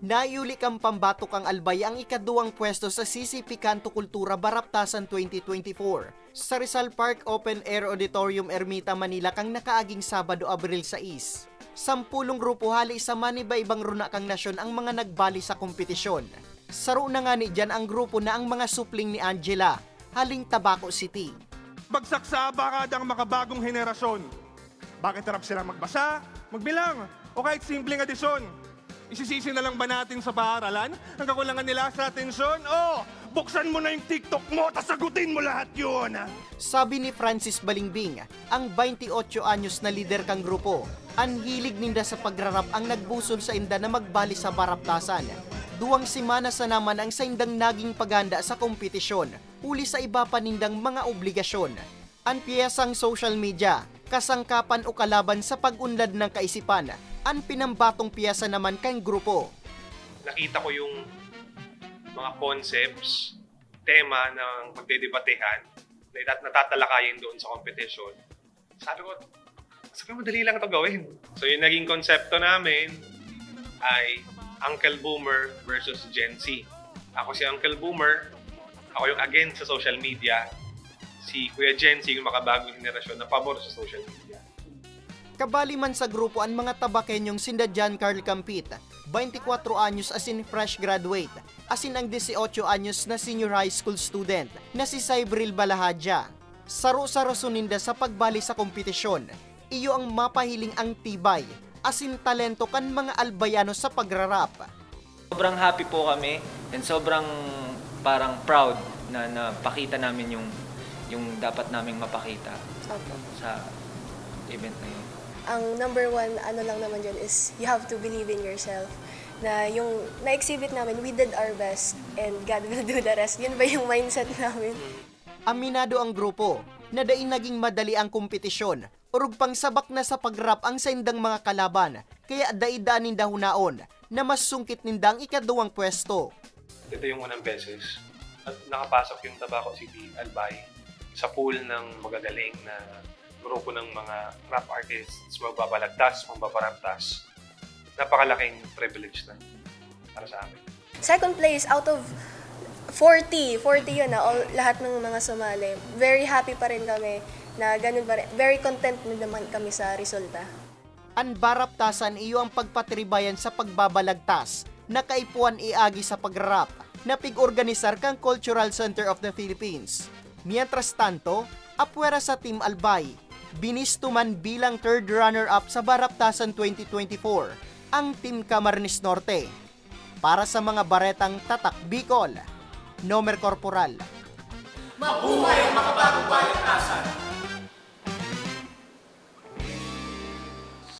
Naiulik ang pambatok ang Albay ang ikaduwang pwesto sa CCP Kanto Kultura Baraptasan 2024 sa Rizal Park Open Air Auditorium Ermita, Manila kang nakaaging Sabado, Abril 6. Sampulong grupo hali sa maniba-ibang runa kang nasyon ang mga nagbali sa kompetisyon. Saro na nga ni dyan ang grupo na ang mga supling ni Angela, haling Tabaco City. Bagsak sa bakadang makabagong henerasyon. Bakit harap silang magbasa, magbilang, o kahit simpleng adisyon? Isisisi na lang ba natin sa paaralan ang kakulangan nila sa atensyon? O, buksan mo na yung TikTok mo, tas sagutin mo lahat yun! Sabi ni Francis Balingbing, ang 28 anyos na lider kang grupo, ang hilig ninda sa pagrarap ang nagbusol sa inda na magbali sa baraptasan. Duwang simana sa naman ang sa indang naging paganda sa kompetisyon, uli sa iba pa nindang mga obligasyon. Ang piyesang social media, kasangkapan o kalaban sa pag-unlad ng kaisipan, ang pinambatong piyesa naman kang grupo. nakita ko yung mga concepts, tema ng pagdedebatehan na natatalakayin doon sa competition. Sabi ko, sabi mo, madali lang ito gawin. So yung naging konsepto namin ay Uncle Boomer versus Gen Z. Ako si Uncle Boomer, ako yung against sa social media. Si Kuya Gen Z, yung makabagong henerasyon na pabor sa social media. Kabali man sa grupo ang mga tabakenyong sinda John Carl Campit, 24 anyos as in fresh graduate, as in ang 18 anyos na senior high school student na si Cybril Balahadja. Saro-saro suninda sa pagbali sa kompetisyon, iyo ang mapahiling ang tibay, as in talento kan mga albayano sa pagrarap. Sobrang happy po kami and sobrang parang proud na napakita namin yung yung dapat naming mapakita Opo. sa event na yun. Ang number one, ano lang naman dyan is you have to believe in yourself. Na yung na-exhibit namin, we did our best and God will do the rest. Yun ba yung mindset namin? Aminado ang grupo na daing naging madali ang kompetisyon urug pang sabak na sa pagrap ang sa indang mga kalaban kaya daidaanin dahunaon na mas sungkit nindang ikaduwang pwesto. Ito yung unang beses at nakapasok yung Tabaco City Albay sa pool ng magagaling na grupo ng mga rap artists, magbabalagtas, magbabaraptas. Napakalaking privilege na para sa amin. Second place out of 40, 40 yun na, all, lahat ng mga sumali. Very happy pa rin kami na ganun pa rin. Very content na naman kami sa resulta. Ang baraptasan iyo ang pagpatribayan sa pagbabalagtas na kaipuan iagi sa pagrarap na pig-organisar kang Cultural Center of the Philippines. Mientras tanto, apwera sa Team Albay, binistuman bilang third runner-up sa Baraptasan 2024 ang Team Camarines Norte. Para sa mga baretang tatak Bicol, Nomer Corporal. Mabuhay ang makabagong balitasan!